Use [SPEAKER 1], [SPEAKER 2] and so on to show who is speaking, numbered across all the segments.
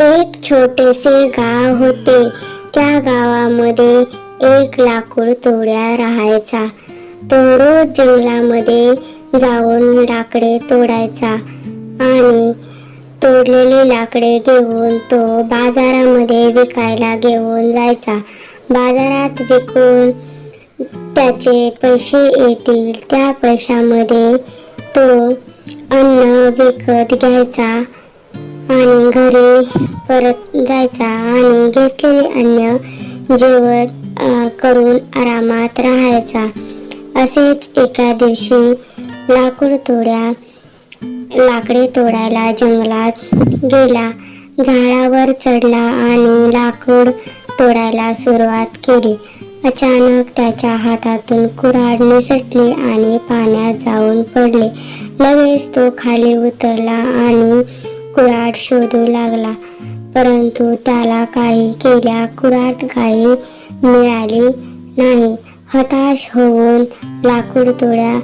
[SPEAKER 1] एक छोटेसे गाव होते. त्या गावामध्ये एक लाकूड तोड्या राहायचा. तो रोज जंगलामध्ये जाऊन लाकडे तोडायचा आणि तोडलेली लाकडे घेऊन तो बाजारामध्ये विकायला घेऊन जायचा. बाजारात विकून त्याचे पैसे येतील. त्या पैशामध्ये तो अन्न विकत घ्यायचा. आणि घरी परत जायचा आणि घेतलेले अन्न जेवण करून आरामात राहायचा. असेच एका दिवशी लाकूड तोड्या लाकडे तोडायला जंगलात गेला. झाडावर चढला आणि लाकूड तोडायला सुरुवात केली. अचानक त्याच्या हातातून कुऱ्हाड निसटली आणि पाण्यात जाऊन पडले. लगेच तो खाली उतरला आणि कुऱ्हाड शोधू लागला. परंतु त्याला काही केल्या कुऱ्हाड काही मिळाली नाही. हताश होऊन लाकूड तोड्या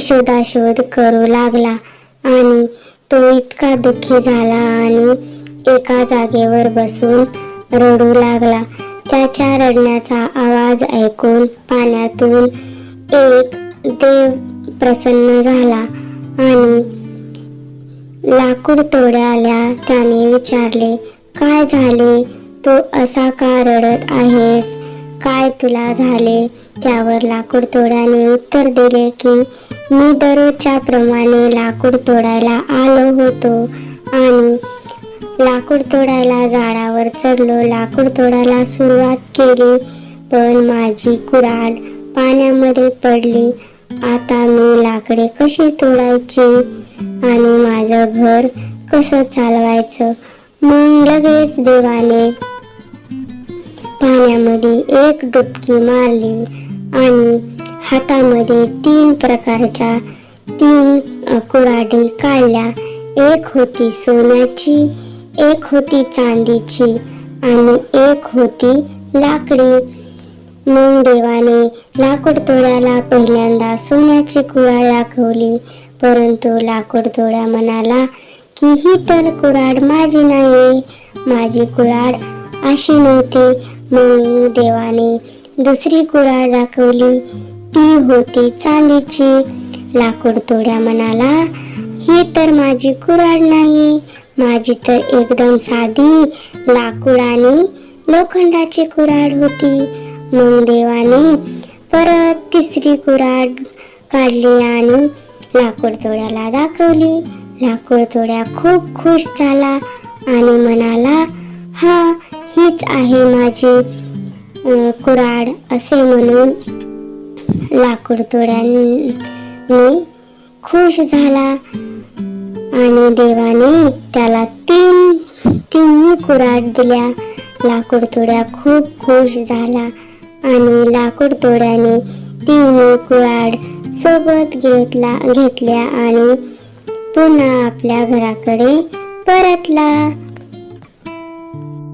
[SPEAKER 1] शोधाशोध करू लागला. आणि तो इतका दुःखी झाला आणि एका जागेवर बसून रडू लागला. त्याच्या रडण्याचा आवाज ऐकून पाण्यातून एक देव प्रसन्न झाला आणि लाकूड तोड्याला त्याने विचारले काय झाले? तू असा का रडत आहेस? काय तुला झाले? त्यावर लाकूड तोड्याने उत्तर दिले की मी दररोजच्या प्रमाणे लाकूड तोडायला आलो होतो आणि लाकूड तोडायला झाडावर चढलो लाकूड तोडायला सुरुवात केली पण माझी कुऱ्हाड पाण्यामध्ये पडली. आता मी लाकडे कशी तोडायची? आणि माझं घर कसं चालवायचं? मग लगेच देवाने पाण्यामध्ये एक डुबकी मारली आणि हातामध्ये तीन प्रकारच्या तीन कुराडी कुऱ्हाडी काढल्या. एक होती सोन्याची एक होती चांदीची आणि एक होती लाकडी. मग देवाने लाकूड तोड्याला पहिल्यांदा सोन्याची कुराड दाखवली परंतु लाकूड तोड्या म्हणाला की ही तर कुऱ्हाड माझी नाही माझी कुऱ्हाड अशी नव्हती. मग देवाने दुसरी कुराड दाखवली ती होती चांदीची. लाकूड तोड्या म्हणाला ही तर माझी कुऱ्हाड नाही माझी तर एकदम साधी लाकूड आणि लोखंडाची कुऱ्हाड होती. मग देवाने परत तिसरी कुऱ्हाड काढली आणि लाकूड तोड्याला दाखवली. लाकूड तोड्या खूप खुश झाला आणि म्हणाला हा हीच आहे माझी कुराड कुऱ्हाड असे म्हणून लाकूड तोड्याने खुश झाला आणि देवाने त्याला तीन तिन्ही कुऱ्हाड दिल्या. लाकूड तोड्या खूप खुश झाला. आणि लाकूड तोड्याने तिने कुऱ्हाड सोबत घेतला घेतल्या आणि पुन्हा आपल्या घराकडे परतला.